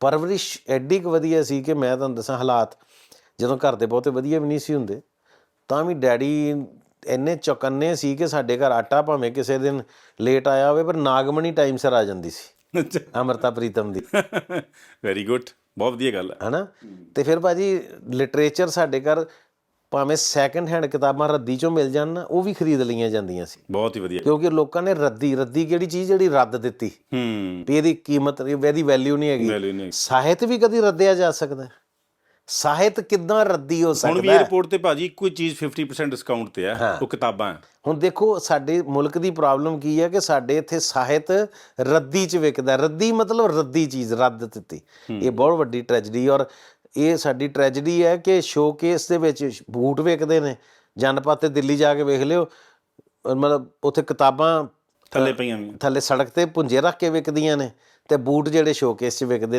ਪਰਵਰਿਸ਼ ਐਡੀ ਕੁ ਵਧੀਆ ਸੀ ਕਿ ਮੈਂ ਤੁਹਾਨੂੰ ਦੱਸਾਂ ਹਾਲਾਤ ਜਦੋਂ ਘਰ ਦੇ ਬਹੁਤੇ ਵਧੀਆ ਵੀ ਨਹੀਂ ਸੀ ਹੁੰਦੇ ਤਾਂ ਵੀ ਡੈਡੀ ਇੰਨੇ ਚੌਕੰਨੇ ਸੀ ਕਿ ਸਾਡੇ ਘਰ ਆਟਾ ਭਾਵੇਂ ਕਿਸੇ ਦਿਨ ਲੇਟ ਆਇਆ ਹੋਵੇ ਪਰ ਨਾਗਮਣੀ ਟਾਈਮ ਸਿਰ ਆ ਜਾਂਦੀ ਸੀ। ਅਮਰਤਾ ਪ੍ਰੀਤਮ ਦੀ। ਵੈਰੀ ਗੁੱਡ ਬਹੁਤ ਵਧੀਆ ਗੱਲ ਹੈ ਹਨਾ? ਤੇ ਫਿਰ ਭਾਜੀ ਲਿਟਰੇਚਰ ਸਾਡੇ ਘਰ ਭਾਵੇਂ ਸੈਕੰਡ ਹੈਂਡ ਕਿਤਾਬਾਂ ਰੱਦੀ ਚੋਂ ਮਿਲ ਜਾਣ ਨਾ ਉਹ ਵੀ ਖਰੀਦ ਲਈਆਂ ਜਾਂਦੀਆਂ ਸੀ। ਬਹੁਤ ਹੀ ਵਧੀਆ। ਕਿਉਂਕਿ ਲੋਕਾਂ ਨੇ ਰੱਦੀ ਰੱਦੀ ਕਿਹੜੀ ਚੀਜ਼ ਜਿਹੜੀ ਰੱਦ ਦਿੱਤੀ? ਹੂੰ। ਵੀ ਇਹਦੀ ਕੀਮਤ ਇਹਦੀ ਵੈਲਿਊ ਨਹੀਂ ਹੈਗੀ। ਵੈਲਿਊ ਨਹੀਂ ਸਾਹਿਤ ਵੀ ਕਦੀ ਰੱਦਿਆ ਜਾ ਸਕਦਾ ਹੈ। ਸਾਹਿਤ ਕਿੱਦਾਂ ਰੱਦੀ ਹੋ ਹੁਣ ਸਕਦਾ ਵੀ ਹੈ? 에어ਪੋਰਟ ਤੇ ਭਾਜੀ ਇੱਕੋ ਹੀ ਚੀਜ਼ 50% ਡਿਸਕਾਊਂਟ ਤੇ ਹੈ। ਉਹ ਕਿਤਾਬਾਂ ਹੁਣ ਦੇਖੋ ਸਾਡੇ ਮੁਲਕ ਦੀ ਪ੍ਰੋਬਲਮ ਕੀ ਹੈ ਕਿ ਸਾਡੇ ਇੱਥੇ ਸਾਹਿਤ ਰੱਦੀ ਚ ਵਿਕਦਾ ਹੈ। ਰੱਦੀ ਮਤਲਬ ਰੱਦੀ ਚੀਜ਼ ਰੱਦ ਦਿੱਤੀ। ਇਹ ਬਹੁਤ ਵੱਡੀ ਟ੍ਰੈਜਡੀ ਔਰ ਇਹ ਸਾਡੀ ਟ੍ਰੈਜਡੀ ਹੈ ਕਿ ਸ਼ੋਕੇਸ ਦੇ ਵਿੱਚ ਬੂਟ ਵਿਕਦੇ ਨੇ। ਜਨਪਤ ਤੇ ਦਿੱਲੀ ਜਾ ਕੇ ਵੇਖ ਲਿਓ। ਮਤਲਬ ਉੱਥੇ ਕਿਤਾਬਾਂ ਥੱਲੇ ਪਈਆਂ ਥੱਲੇ ਸੜਕ ਤੇ ਪੁੰਜੇ ਰੱਖ ਕੇ ਵਿਕਦੀਆਂ ਨੇ ਤੇ ਬੂਟ ਜਿਹੜੇ ਸ਼ੋਕੇਸ 'ਚ ਵਿਕਦੇ ਨੇ।